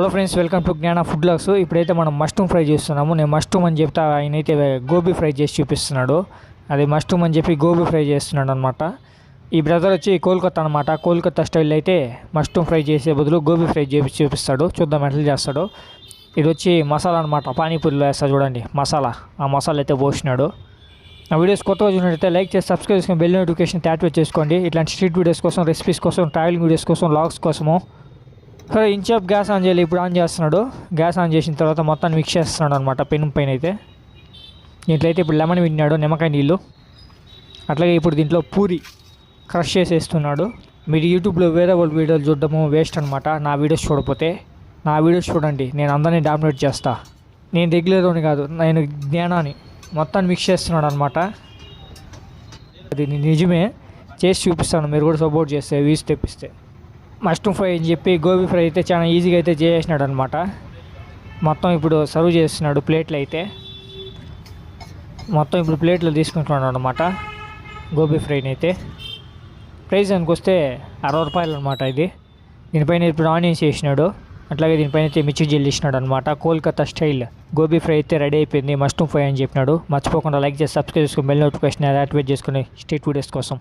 Hello friends welcome to Gnana food logs. ఇప్పుడైతే మనం mushroom fry చేస్తున్నాము. నేను మష్రూమ్ అని చెప్తే ఆయన అయితే గోబీ ఫ్రై చేసి చూపిస్తున్నాడు. అది మష్రూమ్ అని చెప్పి గోబీ ఫ్రై చేస్తున్నాడు అనమాట ఈ బ్రదర్ వచ్చి కోల్కతా అనమాట కోల్కతా స్టైల్ అయితే మష్రూమ్ ఫ్రై చేసే బదులు గోబీ ఫ్రై చేసి చూపిస్తాడు. చూద్దాం ఎట్లా చేస్తాడు. ఇది వచ్చి మసాలా అనమాట పానీపూరిలో వేస్తాడు చూడండి. మసాలా. ఆ మసాలా అయితే పోసినాడు. నా వీడియోస్ కొత్తగా చూసినట్టయితే లైక్ చేసి సబ్స్క్రైబ్ చేసుకుని బెల్ నోటిఫికేషన్ యాక్టివేట్ చేసుకోండి. ఇట్లాంటి స్ట్రీట్ వీడియోస్ కోసం రెసిపీస్ కోసం ట్రావెలింగ్ వీడియోస్ కోసం లాగ్స్ కోసము సరే ఇంచ్ ఆఫ్ గ్యాస్ ఆన్ చేయాలి. ఇప్పుడు ఆన్ చేస్తున్నాడు. గ్యాస్ ఆన్ చేసిన తర్వాత మొత్తాన్ని మిక్స్ చేస్తున్నాడు అనమాట పెను పైన అయితే దీంట్లో అయితే ఇప్పుడు లెమన్ విన్నాడు నిమ్మకాయ నీళ్ళు. అట్లాగే ఇప్పుడు దీంట్లో పూరి క్రష్ చేసేస్తున్నాడు. మీరు యూట్యూబ్లో వేరే వాళ్ళ వీడియోలు చూడడము వేస్ట్ అనమాట నా వీడియోస్ చూడపోతే నా వీడియోస్ చూడండి. నేను అందరినీ డామినేట్ చేస్తా. నేను రెగ్యులర్ని కాదు నేను జ్ఞానాన్ని మొత్తాన్ని మిక్స్ చేస్తున్నాడు అనమాట అది నిజమే. చేసి చూపిస్తాను. మీరు కూడా సపోర్ట్ చేస్తే వీస్ తెప్పిస్తే. మష్రూమ్ ఫ్రై అని చెప్పి గోబీ ఫ్రై అయితే చాలా ఈజీగా అయితే చేసేసినాడు అనమాట మొత్తం ఇప్పుడు సర్వ్ చేస్తున్నాడు ప్లేట్లు అయితే. మొత్తం ఇప్పుడు ప్లేట్లు తీసుకుంటున్నాడు అనమాట గోబీ ఫ్రైని అయితే. ప్రైస్ దానికి వస్తే అరవై రూపాయలు అనమాట ఇది. దీనిపైన ఇప్పుడు ఆనియన్స్ వేసినాడు. అట్లాగే దీనిపైన అయితే మిర్చి జల్లిసినాడు అనమాట కోల్కతా స్టైల్ గోబీ ఫ్రై అయితే రెడీ అయిపోయింది. మష్రూమ్ ఫ్రై అని చెప్పినాడు. మర్చిపోకుండా లైక్ చేసి సబ్స్క్రైబ్ చేసుకుని బెల్ నోటిఫికేషన్ యాక్టివేట్ చేసుకుని స్ట్రీట్ వీడియోస్ కోసం.